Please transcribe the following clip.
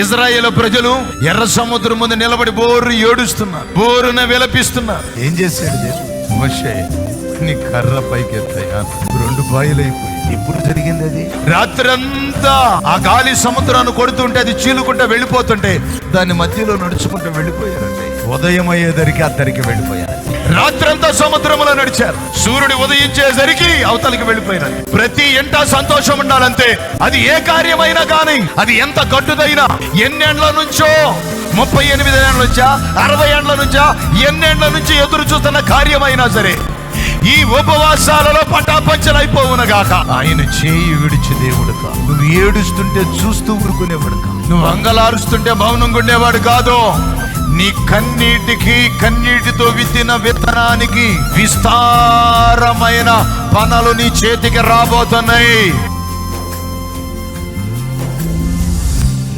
Israel ప్రజలు ఎర్ర సముద్రం ముందు నిలబడి బోరు ఏడుస్తున్నారు బోరున విలపిస్తున్నారు. ఏం చేశాడు? మోషే నీ కర్ర పైకెత్తయ్యా రెండు బాయిలైపోయి ఎప్పుడు జరిగింది అది? రాత్రంతా ఆ గాలి సముద్రాన్ని కొడుతుంటే అది చీలుకుంటా వెళ్ళిపోతుంటే దాని మధ్యలో నడుచుకుంటూ వెళ్ళిపోయారండి. ఉదయం అయ్యేదరికి అద్దరికి వెళ్ళిపోయారు రాత్రంతా సముద్రంలో నడిచారు. సూర్యుడు ఉదయించేసరికి అవతలికి వెళ్ళిపోయినారు ప్రతి ఎంట సంతోషం ఉండాలంటే అది ఏ కార్యమైనా కానీ అది ఎంత గడ్డుదైనా ఎన్నేండ్ల నుంచో ముప్పై ఎనిమిది ఏళ్ళ నుంచా అరవై ఏండ్ల నుంచా ఎన్నేండ్ల నుంచి ఎదురు చూస్తున్న కార్యమైనా సరే ఈ ఉపవాసాలలో పటాపంచలైపోవునగాక ఆయన చేయి విడిచి దేవుడు నువ్వు ఏడుస్తుంటే చూస్తూ ఊరుకునేవాడు నువ్వు అంగలారుస్తుంటే మౌనంగా ఉండేవాడు కాదు. నీ కన్నీటికి కన్నీటితో విత్తిన విత్తనానికి విస్తారమైన పనులు నీ చేతికి రాబోతున్నాయి.